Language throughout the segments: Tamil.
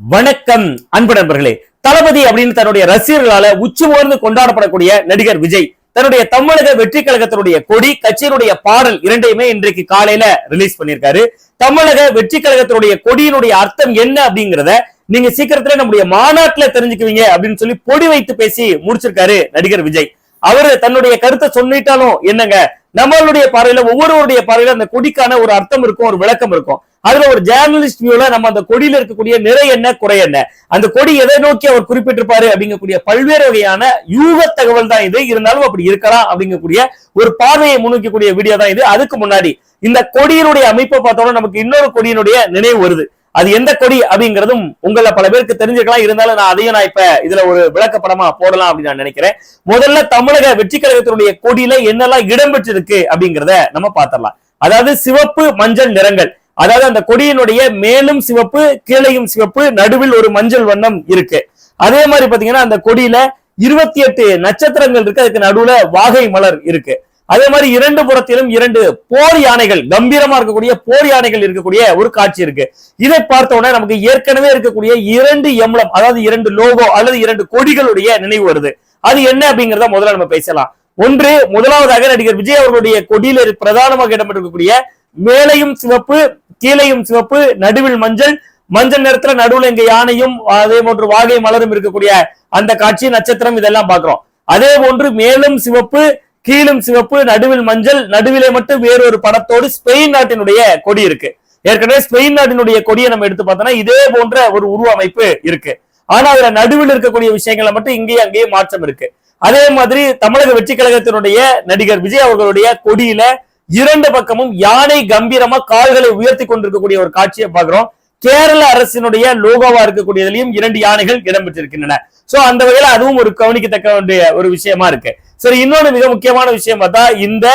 வணக்கம் அன்பு நண்பர்களே. தளபதி அப்படின்னு தன்னுடைய ரசிகர்களால உச்சி உயர்ந்து கொண்டாடப்படக்கூடிய நடிகர் விஜய் தன்னுடைய தமிழக வெற்றி கழகத்தினுடைய கொடி கட்சியினுடைய பாடல் இரண்டையுமே இன்றைக்கு காலையில ரிலீஸ் பண்ணியிருக்காரு. தமிழக வெற்றி கழகத்தினுடைய கொடியினுடைய அர்த்தம் என்ன அப்படிங்கறத நீங்க சீக்கிரத்துல நம்முடைய மாநாட்டுல தெரிஞ்சுக்குவீங்க அப்படின்னு சொல்லி பொடி வைத்து பேசி முடிச்சிருக்காரு நடிகர் விஜய். அவரு தன்னுடைய கருத்தை சொல்லிட்டாலும் என்னங்க? நம்மளுடைய பார்வையில ஒவ்வொருவருடைய பார்வையில அந்த கொடிக்கான ஒரு அர்த்தம் இருக்கும் ஒரு விளக்கம் இருக்கும். அதுல ஒரு ஜேர்னலிஸ்ட் வியூல நம்ம அந்த கொடியில இருக்கக்கூடிய நிறை என்ன குறை என்ன? அந்த கொடி எதை நோக்கி அவர் குறிப்பிட்டிருப்பாரு அப்படிங்கக்கூடிய பல்வேறு வகையான யூக தகவல் தான் இது. இருந்தாலும் அப்படி இருக்கலாம் அப்படிங்கக்கூடிய ஒரு பார்வையை முன்வைக்கக்கூடிய வீடியோ தான் இது. அதுக்கு முன்னாடி இந்த கொடியினுடைய அமைப்பை பார்த்தோம்னா நமக்கு இன்னொரு கொடியினுடைய நினைவு வருது. அது எந்த கொடி அப்படிங்கிறதும் உங்கள பல பேருக்கு தெரிஞ்சுக்கலாம் இருந்தாலும் நான் அதையும் நான் இப்ப இதுல ஒரு விளக்கப்படமா போடலாம் அப்படின்னு நான் நினைக்கிறேன். முதல்ல தமிழக வெற்றி கழகத்தினுடைய கொடியில என்னெல்லாம் இடம்பெற்றிருக்கு அப்படிங்கிறத நம்ம பாத்திரலாம் அதாவது சிவப்பு மஞ்சள் நிறங்கள். அதாவது அந்த கொடியினுடைய மேலும் சிவப்பு கீழையும் சிவப்பு நடுவில் ஒரு மஞ்சள் வண்ணம் இருக்கு. அதே மாதிரி பாத்தீங்கன்னா அந்த கொடியில இருபத்தி எட்டு நட்சத்திரங்கள் இருக்கு. அதுக்கு நடுவுல வாகை மலர் இருக்கு. அதே மாதிரி இரண்டு புறத்திலும் இரண்டு போர் யானைகள் கம்பீரமா இருக்கக்கூடிய போர் யானைகள் இருக்கக்கூடிய ஒரு காட்சி இருக்கு. இதை பார்த்த உடனே நமக்கு ஏற்கனவே இருக்கக்கூடிய இரண்டு எம்லம் அதாவது இரண்டு லோகோ அல்லது இரண்டு கொடிகளுடைய நினைவு வருது. அது என்ன அப்படிங்கறத முதல்ல நம்ம பேசலாம். ஒன்று முதலாவதாக நடிகர் விஜய் அவர்களுடைய கொடியில பிரதானமாக இடம்பெற்றிருக்கக்கூடிய மேலையும் சிவப்பு கீழையும் சிவப்பு நடுவில் மஞ்சள். மஞ்சள் நிறத்துல நடுவுல இங்க யானையும் அதே போன்று வாகை மலரும் இருக்கக்கூடிய அந்த காட்சி நட்சத்திரம் இதெல்லாம் பாக்குறோம் அதே போன்று மேலும் சிவப்பு கீழும் சிவப்பு நடுவில் மஞ்சள் நடுவிலே மட்டும் வேறொரு படத்தோடு ஸ்பெயின் நாட்டினுடைய கொடி இருக்கு. ஏற்கனவே ஸ்பெயின் நாட்டினுடைய கொடியை நம்ம எடுத்து பார்த்தோம்னா இதே போன்ற ஒரு உருவ அமைப்பு இருக்கு. ஆனா அதுல நடுவில் இருக்கக்கூடிய விஷயங்களை மட்டும் இங்கேயும் அங்கேயும் மாற்றம் இருக்கு. அதே மாதிரி தமிழக வெற்றி கழகத்தினுடைய நடிகர் விஜய் அவர்களுடைய கொடியில இரண்டு பக்கமும் யானை கம்பீரமா கால்களை உயர்த்தி கொண்டிருக்கக்கூடிய ஒரு காட்சியை பாக்குறோம் கேரள அரசினுடைய லோகோவா இருக்கக்கூடியதுலயும் இரண்டு யானைகள் இடம்பெற்றிருக்கின்றன. சோ அந்த வகையில அதுவும் ஒரு கவனிக்கத்தக்க வேண்டிய ஒரு விஷயமா இருக்கு. சரி இன்னொன்னு மிக முக்கியமான விஷயம் பார்த்தா இந்த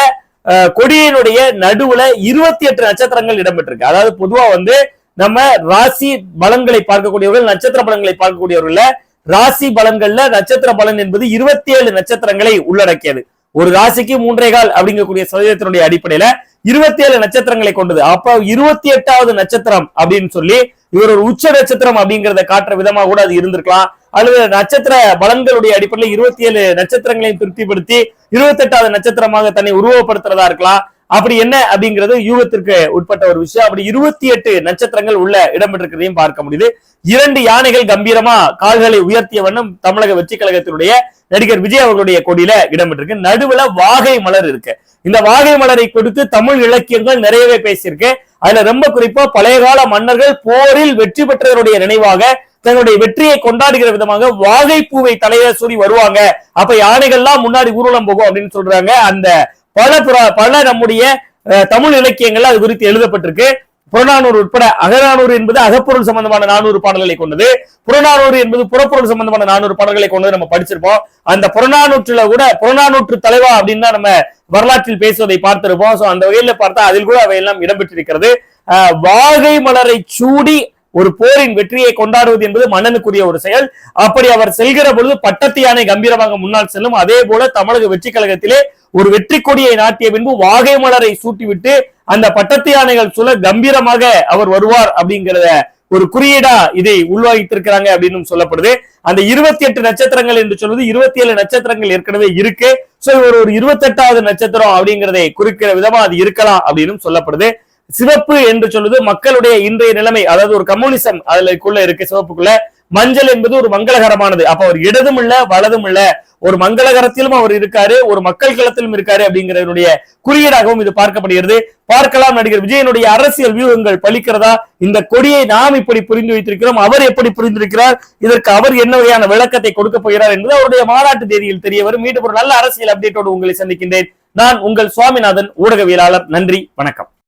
கொடியினுடைய நடுவுல இருபத்தி எட்டு நட்சத்திரங்கள் இடம்பெற்றிருக்கு. அதாவது பொதுவா வந்து நம்ம ராசி பலன்களை பார்க்கக்கூடியவர்கள் நட்சத்திர பலன்களை பார்க்கக்கூடியவர்கள் ராசி பலன்கள்ல நட்சத்திர பலன் என்பது இருபத்தி ஏழு நட்சத்திரங்களை உள்ளடக்கியது. ஒரு ராசிக்கு மூன்றே கால் அப்படிங்கக்கூடிய சதவீதத்தினுடைய அடிப்படையில இருபத்தி ஏழு நட்சத்திரங்களை கொண்டது. அப்ப இருபத்தி எட்டாவது நட்சத்திரம் அப்படின்னு சொல்லி இவர் ஒரு உச்ச நட்சத்திரம் அப்படிங்கறத காட்டுற விதமா கூட அது இருந்திருக்கலாம். அல்லது நட்சத்திர பலன்களுடைய அடிப்படையில் இருபத்தி ஏழு நட்சத்திரங்களையும் திருப்திப்படுத்தி இருபத்தி எட்டாவது நட்சத்திரமாக தன்னை உருவப்படுத்துறதா இருக்கலாம். அப்படி என்ன அப்படிங்கிறது யூகத்திற்கு உட்பட்ட ஒரு விஷயம். அப்படி இருபத்தி எட்டு நட்சத்திரங்கள் உள்ள இடம்பெற்றிருக்கிறதையும் பார்க்க முடியுது. இரண்டு யானைகள் கம்பீரமா கால்களை உயர்த்திய வண்ணம் தமிழக வெற்றி கழகத்தினுடைய நடிகர் விஜய் அவர்களுடைய கொடியில இடம்பெற்றிருக்கு. நடுவுல வாகை மலர் இருக்கு. இந்த வாகை மலரை கொடுத்து தமிழ் இலக்கியங்கள் நிறையவே பேசியிருக்கு. அதுல ரொம்ப குறிப்பா பழைய கால மன்னர்கள் போரில் வெற்றி பெற்றவருடைய நினைவாக தன்னுடைய வெற்றியை கொண்டாடுகிற விதமாக வாகை பூவை தலையில சூடி வருவாங்க. அப்ப யானைகள்லாம் முன்னாடி ஊர்வலம் போகும் அப்படின்னு சொல்றாங்க அந்த பல பல நம்முடைய தமிழ் இலக்கியங்கள்ல அது குறித்து எழுதப்பட்டிருக்கு. புறநானூறு உட்பட அகநானூறு என்பது அகப்பொருள் சம்பந்தமான நானூறு பாடல்களை கொண்டது. புறநானூறு என்பது புறப்பொருள் சம்பந்தமான நானூறு பாடல்களை கொண்டது நம்ம படிச்சிருப்போம். அந்த புறநானூற்றுல கூட புறநானூற்று தலைவா அப்படின்னு தான் நம்ம வரலாற்றில் பேசுவதை பார்த்திருப்போம். சோ அந்த வகையில பார்த்தா அதில் கூட அவையெல்லாம் இடம்பெற்றிருக்கிறது. வாகை மலரை சூடி ஒரு போரின் வெற்றியை கொண்டாடுவது என்பது மன்னனுக்குரிய ஒரு செயல். அப்படி அவர் செல்கிற பொழுது பட்டத்து யானை கம்பீரமாக முன்னால் செல்லும். அதே போல தமிழக வெற்றி கழகத்திலே ஒரு வெற்றி கொடியை நாட்டிய பின்பு வாகை மலரை சூட்டிவிட்டு அந்த பட்டத்து யானைகள் சுழ கம்பீரமாக அவர் வருவார் அப்படிங்கிறத ஒரு குறியீடா இதை உள்வாகித்திருக்கிறாங்க அப்படின்னு சொல்லப்படுது. அந்த இருபத்தி எட்டு நட்சத்திரங்கள் என்று சொல்வது இருபத்தி ஏழு நட்சத்திரங்கள் ஏற்கனவே இருக்கு. சோ ஒரு ஒரு இருபத்தி எட்டாவது நட்சத்திரம் அப்படிங்கிறதை குறிக்கிற விதமா அது இருக்கலாம் அப்படின்னு சொல்லப்படுது. சிவப்பு என்று சொல்வது மக்களுடைய இன்றைய நிலைமை. அதாவது ஒரு கம்யூனிசம் அதுக்குள்ள இருக்கு சிவப்புக்குள்ள. மஞ்சள் என்பது ஒரு மங்களகரமானது. அப்ப அவர் இடதும் இல்ல வலதும் இல்ல. ஒரு மங்களகரத்திலும் அவர் இருக்காரு ஒரு மக்கள் களத்திலும் இருக்காரு அப்படிங்கிறதனுடைய குறியீடாகவும் இது பார்க்கப்படுகிறது. பார்க்கலாம் நடிகர் விஜயனுடைய அரசியல் வியூகங்கள் பலிக்கிறதா இந்த கொடியை நாம் இப்படி புரிந்து வைத்திருக்கிறோம் அவர் எப்படி புரிந்திருக்கிறார்? இதற்கு அவர் என்ன வகையான விளக்கத்தை கொடுக்க போகிறார் என்பது அவருடைய மாநாட்டு தேதியில் தெரிய வரும். மீண்டும் ஒரு நல்ல அரசியல் அப்டேட்டோடு உங்களை சந்திக்கின்றேன். நான் உங்கள் சுவாமிநாதன் ஊடகவியலாளர். நன்றி வணக்கம்.